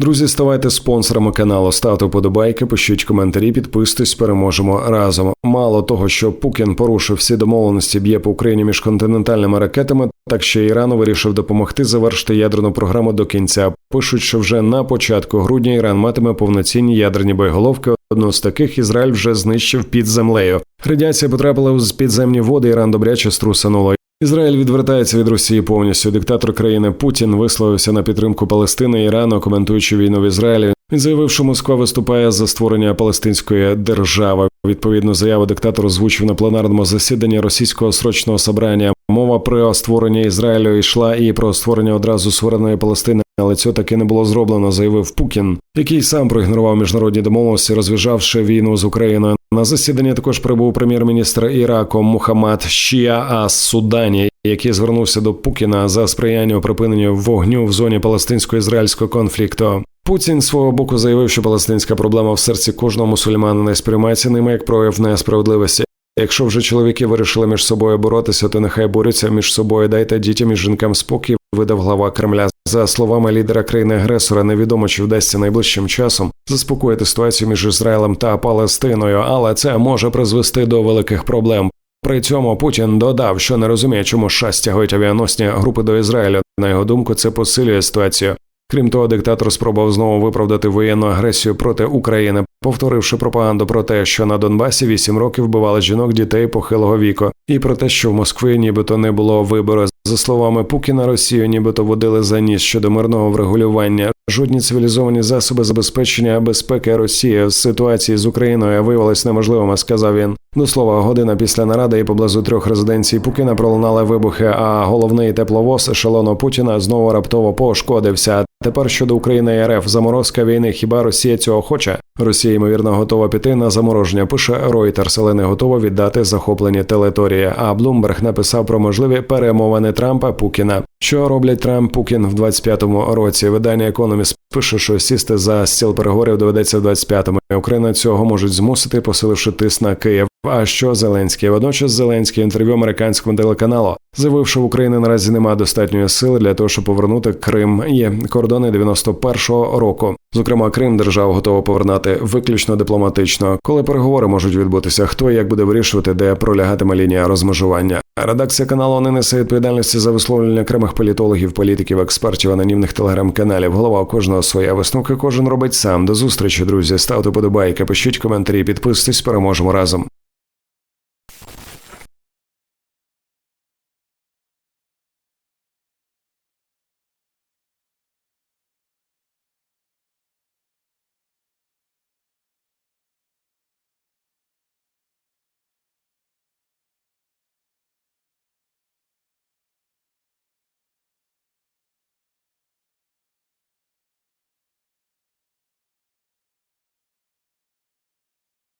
Друзі, ставайте спонсорами каналу, ставте вподобайки, пишіть коментарі, підписуйтесь, переможемо разом. Мало того, що Пукін порушив всі домовленості, б'є по Україні міжконтинентальними ракетами, так ще Іран вирішив допомогти завершити ядерну програму до кінця. Пишуть, що вже на початку грудня Іран матиме повноцінні ядерні боєголовки. Одну з таких Ізраїль вже знищив під землею. Радіація потрапила у підземні води. Іран добряче струсануло. Ізраїль відвертається від Росії повністю. Диктатор країни Путін висловився на підтримку Палестини і Ірану, коментуючи війну в Ізраїлі. Він заявив, що Москва виступає за створення палестинської держави. Відповідну заяву диктатор озвучив на пленарному засіданні російського срочного собрання. Мова про створення Ізраїлю йшла і про створення одразу суверенної Палестини. Але цього таки не було зроблено, заявив Пукін, який сам проігнорував міжнародні домовленості, розв'яжавши війну з Україною. На засіданні також прибув прем'єр-міністр Іраку Мухаммад Шія Ас Судані, який звернувся до Пукіна за сприяння у припиненні вогню в зоні палестинсько-ізраїльського конфлікту. Путін свого боку заявив, що палестинська проблема в серці кожного мусульманина сприймається ними як прояв несправедливості. Якщо вже чоловіки вирішили між собою боротися, то нехай борються між собою. Дайте дітям і жінкам спокій. Видав глава Кремля. За словами лідера країни-агресора, невідомо чи вдасться найближчим часом заспокоїти ситуацію між Ізраїлем та Палестиною, але це може призвести до великих проблем. При цьому Путін додав, що не розуміє, чому США стягують авіаносні групи до Ізраїлю. На його думку, це посилює ситуацію. Крім того, диктатор спробував знову виправдати воєнну агресію проти України, повторивши пропаганду про те, що на Донбасі вісім років вбивали жінок, дітей похилого віку, і про те, що в Москві нібито не було вибору. За словами Пукіна, Росію нібито водили за ніс щодо мирного врегулювання. Жодні цивілізовані засоби забезпечення безпеки Росії з ситуації з Україною виявилось неможливими, сказав він. До слова, година після наради і поблизу трьох резиденцій Пукіна пролунали вибухи. А головний тепловоз ешелону Путіна знову раптово пошкодився. Тепер щодо України і РФ заморозка війни. Хіба Росія цього хоче? Росія ймовірно готова піти на замороження. Пише Reuters, але не готова віддати захоплені території. А Блумберг написав про можливі перемовини Трампа Пукіна. Що роблять Трамп Пукін в 25-му році? Видання Економіст пише, що сісти за стіл переговорів доведеться в 25-му. Україна цього можуть змусити, посиливши тиск на Київ. А що Зеленський? Водночас Зеленський інтерв'ю американському телеканалу заявив, що в Україні наразі немає достатньої сили для того, щоб повернути Крим і кордони 91-го року. Зокрема, Крим держава готова повернати виключно дипломатично. Коли переговори можуть відбутися, хто і як буде вирішувати, де пролягатиме лінія розмежування. Редакція каналу не несе відповідальності за висловлення окремих політологів, політиків, експертів, анонімних телеграм-каналів. Голова кожного своя висновка. Кожен робить сам. До зустрічі, друзі. Ставте подобайки, пишіть коментарі, підписуйтесь, переможемо разом.